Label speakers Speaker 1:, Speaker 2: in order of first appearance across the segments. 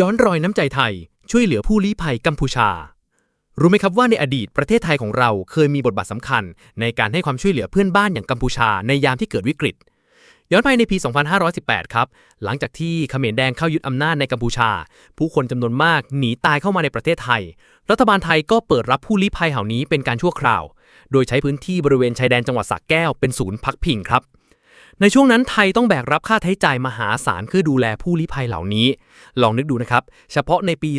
Speaker 1: ย้อนรอยน้ำใจไทย ช่วยเหลือผู้ลี้ภัยกัมพูชา รู้ไหมครับว่าในอดีตประเทศไทยของเราเคยมีบทบาทสำคัญ ในการให้ความช่วยเหลือเพื่อนบ้านอย่างกัมพูชาในยามที่เกิดวิกฤต ย้อนไปในปี 2518 ครับ หลังจากที่เขมรแดงเข้ายึดอำนาจในกัมพูชา ผู้คนจำนวนมากหนีตายเข้ามาในประเทศไทย รัฐบาลไทยก็เปิดรับผู้ลี้ภัยเหล่านี้เป็นการชั่วคราว โดยใช้พื้นที่บริเวณชายแดนจังหวัดสระแก้วเป็นศูนย์พักพิงครับ ในช่วงนั้นไทยต้องแบกรับค่าใช้จ่ายมหาศาลเพื่อดูแลผู้ลี้ภัยเหล่านี้ ลองนึกดูนะครับ เฉพาะในปี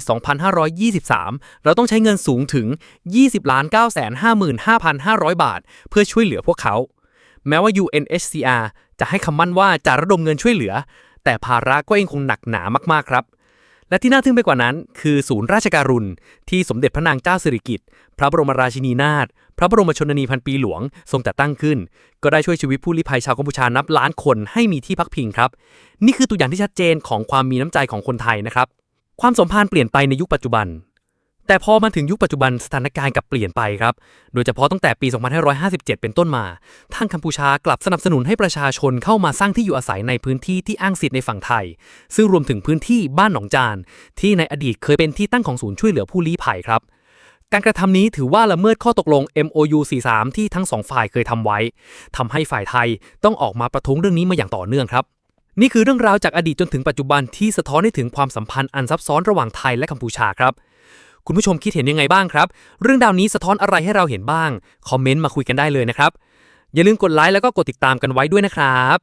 Speaker 1: 2523 เราต้องใช้เงินสูงถึง 20,955,500 บาท เพื่อช่วยเหลือพวกเขา แม้ว่า UNHCR จะให้คำมั่นว่าจะระดมเงินช่วยเหลือ แต่ภาระก็ยังคงหนักหนามากๆครับ และที่น่าทึ่งไปกว่านั้น คือศูนย์ราชการุณ ที่สมเด็จพระนางเจ้าสิริกิติ์พระบรมราชินีนาถพระบรมชนนีพันปีหลวงทรงแต่ตั้งขึ้น ก็ได้ช่วยชีวิตผู้ลี้ภัยชาวกัมพูชานับล้านคนให้มีที่พักพิงครับ นี่คือตัวอย่างที่ชัดเจนของความมีน้ำใจของคนไทยนะครับ ความสัมพันธ์เปลี่ยนไปในยุคปัจจุบัน แต่พอมาถึงยุคปัจจุบันสถานการณ์กับเปลี่ยนไปครับ โดยเฉพาะตั้งแต่ปี 2557 เป็นต้นมา ทางกัมพูชากลับสนับสนุนให้ประชาชนเข้ามาสร้างที่อยู่อาศัยในพื้นที่ที่อ้างสิทธิ์ในฝั่งไทย ซึ่งรวมถึงพื้นที่บ้านหนองจาน ที่ในอดีตเคยเป็นที่ตั้งของศูนย์ช่วยเหลือผู้ลี้ภัยครับการกระทำนี้ถือว่าละเมิดข้อตกลง MOU 43 ที่ทั้งสองฝ่ายเคยทำไว้ ทำให้ฝ่ายไทยต้องออกมาประท้วงเรื่องนี้มาอย่างต่อเนื่องครับ นี่คือเรื่องราวจากอดีตจนถึงปัจจุบันที่สะท้อนให้ถึงความสัมพันธ์อันซับซ้อนระหว่างไทยและกัมพูชาครับ คุณผู้ชมคิดเห็นยังไงบ้างครับ เรื่องดาวนี้สะท้อนอะไรให้เราเห็นบ้าง คอมเมนต์มาคุยกันได้เลยนะครับ อย่าลืมกดไลค์แล้วก็กดติดตามกันไว้ด้วยนะครับ